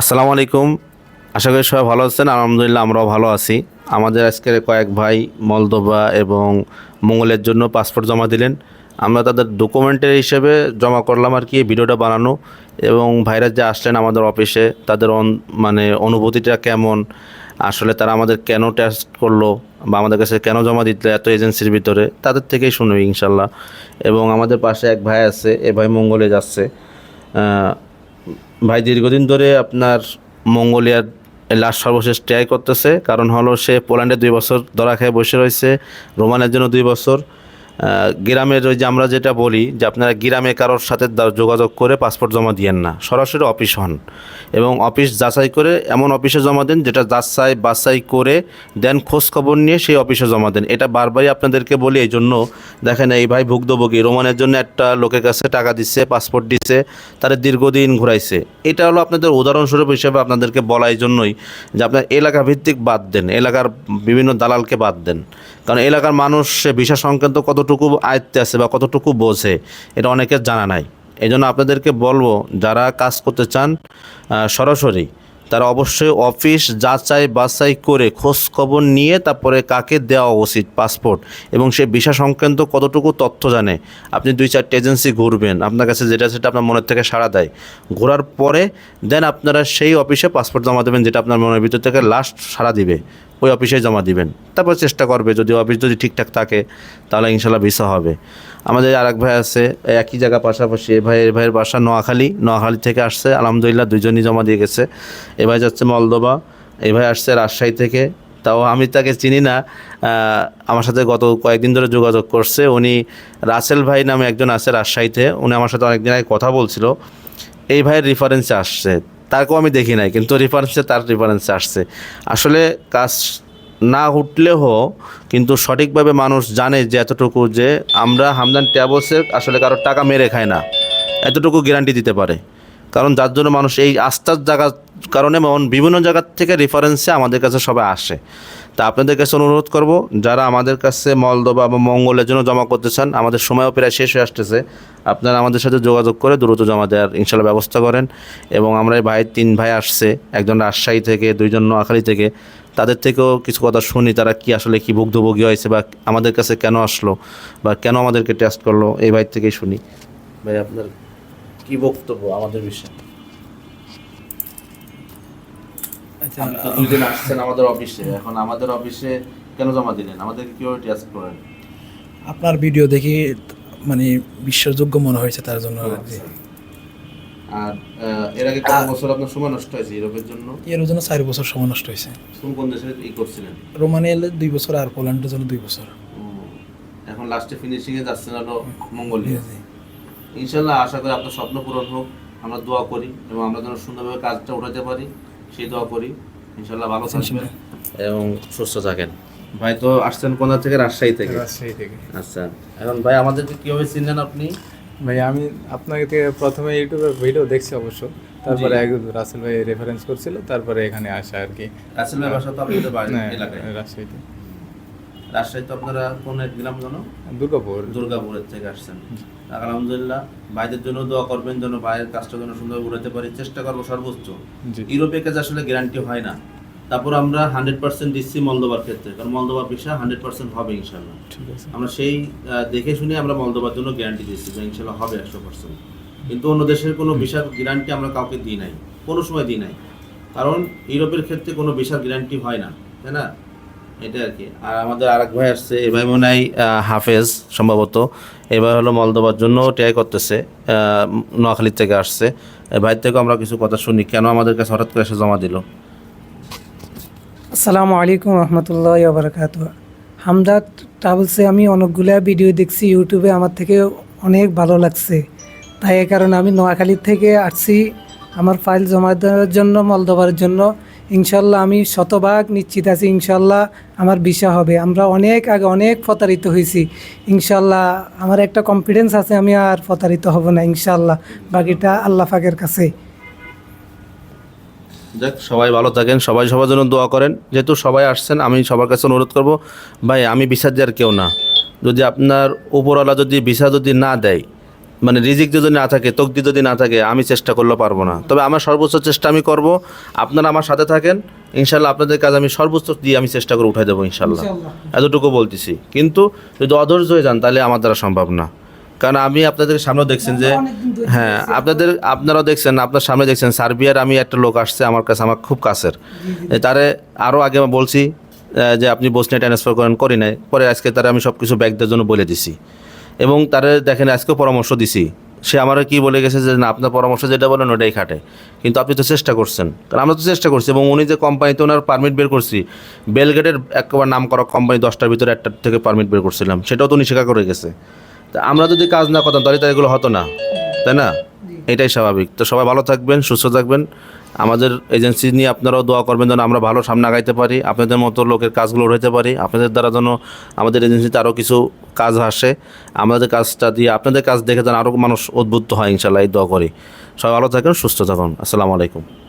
আসসালামু আলাইকুম। আশা করি সবাই ভালো আছেন। আলহামদুলিল্লাহ আমরাও ভালো আছি। আমাদের আজকের কয়েক ভাই মলদোবা এবং মঙ্গলের জন্য পাসপোর্ট জমা দিলেন। আমরা তাদের ডকুমেন্টের হিসেবে জমা করলাম আর কি ভিডিওটা বানানো। এবং ভাইরা যে আসলেন আমাদের অফিসে, তাদের মানে অনুভূতিটা কেমন? আসলে তারা আমাদের কেন টেস্ট করল? বা আমাদের কাছে কেন জমা দিতে এত এজেন্সির ভিতরে? তাদের থেকেই শুনবি ইনশাল্লাহ। এবং আমাদের পাশে এক ভাই আছে, এ ভাই মঙ্গলে যাচ্ছে। ভাই দীর্ঘদিন ধরে আপনার মঙ্গোলিয়ার লাস্ট সর্বশেষ ট্রাই করতেছে। কারণ হলো সে পোল্যান্ডে দুই বছর ধরা খেয়ে বসে রয়েছে, রোমানের জন্য দুই বছর। গ্রামের ওই যে আমরা যেটা বলি যে আপনারা গ্রামে কারোর সাথে যোগাযোগ করে পাসপোর্ট জমা দিয়েন না। সরাসরি অফিস হন এবং অফিস যাচাই করে এমন অফিসে জমা দেন যেটা যাচাই বাছাই করে দেন খোঁজ খবর নিয়ে সেই অফিসে জমা দেন। এটা বারবারই আপনাদেরকে বলি, এই জন্য দেখেন এই ভাই ভুক্তভোগী, রোমানের জন্য একটা লোকের কাছে টাকা দিচ্ছে, পাসপোর্ট দিচ্ছে, তারা দীর্ঘদিন ঘুরাইছে। এটা হলো আপনাদের উদাহরণস্বরূপ হিসেবে আপনাদেরকে বলা এই জন্যই যে আপনার এলাকা ভিত্তিক বাদ দেন, এলাকার বিভিন্ন দালালকে বাদ দেন। কারণ এলাকার মানুষ, সে ভিসা সংক্রান্ত কতটুকু আয়ত্তে আছে বা কতটুকু বোঝে, এটা অনেকের জানা নাই। এই জন্য আপনাদেরকে বলব, যারা কাজ করতে চান সরাসরি তারা অবশ্যই অফিস যাচাই বাছাই করে খোঁজ খবর নিয়ে তারপরে কাকে দেওয়া উচিত পাসপোর্ট এবং সে ভিসা সংক্রান্ত কতটুকু তথ্য জানে। আপনি দুই চারটে এজেন্সি ঘুরবেন, আপনার কাছে যেটা সেটা আপনার মনের থেকে সাড়া দেয়। ঘোরার পরে দেন আপনারা সেই অফিসে পাসপোর্ট জমা দেবেন, যেটা আপনার মনের ভিতর থেকে লাস্ট সাড়া দিবে। ওই অফিসে জমা দিবেন। তারপর চেষ্টা করবে, যদি অফিস যদি ঠিকঠাক থাকে, তাহলে ইনশাল্লাহ ভিসা হবে। আমাদের আরেক ভাই আছে একই জায়গা পাশাপাশি, এ ভাই এ ভাইয়ের বাসা নোয়াখালী। নোয়াখালী থেকে আসছে, আলহামদুলিল্লাহ দুজনই জমা দিয়ে গেছে। এ ভাই যাচ্ছে মলদোবা এ ভাই আসছে রাজশাহী থেকে। তাও আমি তাকে চিনি না আমার সাথে গত কয়েকদিন ধরে যোগাযোগ করছে। উনি রাসেল ভাই নামে একজন আছে রাজশাহীতে, উনি আমার সাথে অনেকদিন আগে কথা বলছিল। এই ভাইয়ের রেফারেন্সে আসছে। তাকেও আমি দেখি নাই, কিন্তু রেফারেন্সে তার রেফারেন্সে আসছে। আসলে কাজ না উঠলেও, কিন্তু সঠিকভাবে মানুষ জানে যে এতটুকু যে আমরা হামদান ট্যাবসের আসলে কারোর টাকা মেরে খায় না, এতটুকু গ্যারান্টি দিতে পারে। কারণ যার জন্য মানুষ এই আস্থার জায়গার কারণে এমন বিভিন্ন জায়গার থেকে রেফারেন্সে আমাদের কাছে সবাই আসে। তা আপনাদের কাছে অনুরোধ করব, যারা আমাদের কাছে মলদবা বা মঙ্গলের জন্য জমা করতে চান, আমাদের সময়ও প্রায় শেষ হয়ে আসতেছে। আপনারা আমাদের সাথে যোগাযোগ করে দ্রুত জমা দেওয়ার ইনশাল্লাহ ব্যবস্থা করেন এবং আমরা ভাই, তিন ভাই আসছে, একজন রাজশাহী থেকে, দুইজন নোয়াখালী থেকে। তাদের থেকেও কিছু কথা শুনি, তারা কি আসলে কি ভুক্তভোগী হয়েছে বা আমাদের কাছে কেন আসলো বা কেন আমাদেরকে টেস্ট করল, এই ভাই থেকেই শুনি। ভাই, আপনার কি বক্তব্য আমাদের বিষয়ে? দুই দিন আসছেন আমাদের অফিসে এখন আমাদের অফিসে কেন জমা দিলেন? আমাদেরকে কীভাবে টেস্ট করেন? আপনার ভিডিও দেখি মানে বিশ্বাসযোগ্য মনে হয়েছে তার জন্য আর। আর এর আগে কত বছর আপনার সময় নষ্ট হয়েছে ইউরোপের জন্য? এর জন্য চার বছর সময় নষ্ট হয়েছে। কোন কোন দেশে ই করছিলেন? রোমানিয়ালে দুই বছর আর পোল্যান্ডের জন্য দুই বছর। এখন লাস্টে ফিনিশিং এ যাচ্ছেন হলো মঙ্গোলিয়া। ইনশাল্লাহ আশা করি আপনার স্বপ্ন পূরণ হোক আমরা দোয়া করি এবং আমরা যেন সুন্দরভাবে কাজটা উঠাতে পারি। সেই দোয়া করি। ইনশাল্লাহ ভালো থাকবেন। এবং সুস্থ থাকেন। ভাই তো আসছেন কোথা থেকে? রাজশাহী থেকে। রাজশাহী থেকে। আচ্ছা। এখন ভাই আমাদেরকে কীভাবে চিনলেন আপনি? ভাই আমি আপনাকে থেকে প্রথমে ইউটিউবে ভিডিও দেখছি অবশ্য। তারপরে এক রাসেল ভাই রেফারেন্স করছিল তারপরে এখানে আসা আর কি। রাসেল ভাই বাসা তো আপনাদের বাড়ি হ্যাঁ, এলাকায়। রাজশাহীতে। রাজশাহী তো আপনারা কোন এক গ্রাম জানো দুর্গাপুর। দুর্গাপুরের থেকে আসছেন। আলহামদুলিল্লাহ ভাইদের জন্য দোয়া করবেন যেন ভাইয়ের কাজটা যেন সুন্দর উঠাতে পারি। চেষ্টা করব সর্বোচ্চ। ইউরোপের কাছে আসলে গ্যারান্টি হয় না। তারপর আমরা হান্ড্রেড পার্সেন্ট দিচ্ছি মলদোবার ক্ষেত্রে। কারণ মলদোবার ভিসা হান্ড্রেড পার্সেন্ট হবে ইনশাল্লাহ ঠিক আছে। আমরা সেই দেখে শুনে আমরা মলদোবার জন্য গ্যারান্টি দিচ্ছি যে ইনশাল্লাহ হবে একশো পার্সেন্ট কিন্তু অন্য দেশের কোনো ভিসার গ্যারান্টি আমরা কাউকে দিই নাই। কোনো সময় দিই নাই। কারণ ইউরোপের ক্ষেত্রে কোনো ভিসার গ্যারান্টি হয় না। তাই না? এটা আর কি। আর আমাদের আরেক ভাই আসছে এ ভাই মনে হয় হাফেজ সম্ভবত। এবার হলো মলদোবার জন্য ট্রাই করতেছে নোয়াখালীর থেকে আসছে। এই ভাই থেকে আমরা কিছু কথা শুনি, কেন আমাদের কাছে হঠাৎ করে এসে জমা দিল? আসসালামু আলাইকুম রহমতুল্লাহ বারকাত হামদা ট্রাভেলসে আমি অনেকগুলা ভিডিও দেখছি, ইউটিউবে আমার থেকে অনেক ভালো লাগছে। তাই এ কারণে আমি নোয়াখালীর থেকে আসছি আমার ফাইল জমা দেওয়ার জন্য মলদোবার জন্য। ইনশাল্লাহ আমি শতভাগ নিশ্চিত আছি, ইনশাল্লাহ আমার বিষয় হবে। আমরা অনেক আগে অনেক প্রতারিত হয়েছি। ইনশাল্লাহ আমার একটা কনফিডেন্স আছে, আমি আর প্রতারিত হব না, ইনশাল্লাহ। বাকিটা আল্লাহ ফাকের কাছে। যাক, সবাই ভালো থাকেন, সবাই সবার জন্য দোয়া করেন। যেহেতু সবাই আসছেন, আমি সবার কাছে অনুরোধ করব, ভাই, আমি ভিসা দেওয়ার কেউ না। যদি আপনার উপরওয়ালা যদি ভিসা যদি না দেয় মানে রিজিক যদি না থাকে তকদি যদি না থাকে আমি চেষ্টা করলে পারব না। তবে আমার সর্বোচ্চ চেষ্টা আমি করব। আপনারা আমার সাথে থাকেন। ইনশাল্লাহ আপনাদের কাজ আমি সর্বোচ্চ দিয়ে আমি চেষ্টা করে উঠাই দেবো ইনশাল্লাহ। এতটুকু বলতেছি। কিন্তু যদি অধৈর্য হয়ে যান তাহলে আমার দ্বারা সম্ভব না। কারণ আমি আপনাদের সামনেও দেখছেন যে হ্যাঁ আপনাদের আপনারাও দেখছেন আপনার সামনে দেখছেন সার্বিয়ার আমি একটা লোক আসছে আমার কাছে আমার খুব কাছের। তারে আরও আগে আমি বলছি যে আপনি বসনে ট্রান্সফার করেন করি নাই। পরে আজকে তারা আমি সব কিছু ব্যাগ দেওয়ার জন্য বলে দিছি। এবং তারে দেখেন আজকেও পরামর্শ দিছি। সে আমারও কি বলে গেছে যে না আপনার পরামর্শ যেটা বলেন ওটাই খাটে। কিন্তু আপনি তো চেষ্টা করছেন। কারণ আমরা তো চেষ্টা করছি এবং উনি যে কোম্পানিতে ওনার পারমিট বের করছি বেলগেটের একবার নাম করা কোম্পানি দশটার ভিতরে একটা থেকে পারমিট বের করছিলাম। সেটাও তো উনি স্বীকার করে গেছে। তা আমরা যদি কাজ না করতাম তাহলে তো এগুলো হতো না। তাই না? এটাই স্বাভাবিক। তো সবাই ভালো থাকবেন সুস্থ থাকবেন। আমাদের এজেন্সি নিয়ে আপনারাও দোয়া করবেন যেন আমরা ভালো সামনে আগাইতে পারি। আপনাদের মতো লোকের কাজগুলো রয়েতে পারি। আপনাদের দ্বারা যেন আমাদের এজেন্সিতে আরও কিছু কাজ আসে। আমাদের কাজটা দিয়ে আপনাদের কাজ দেখে যেন আরও মানুষ উদ্বুদ্ধ হয় ইনশাল্লাহ এই দোয়া করি। সবাই ভালো থাকেন, সুস্থ থাকুন। আসসালামু আলাইকুম।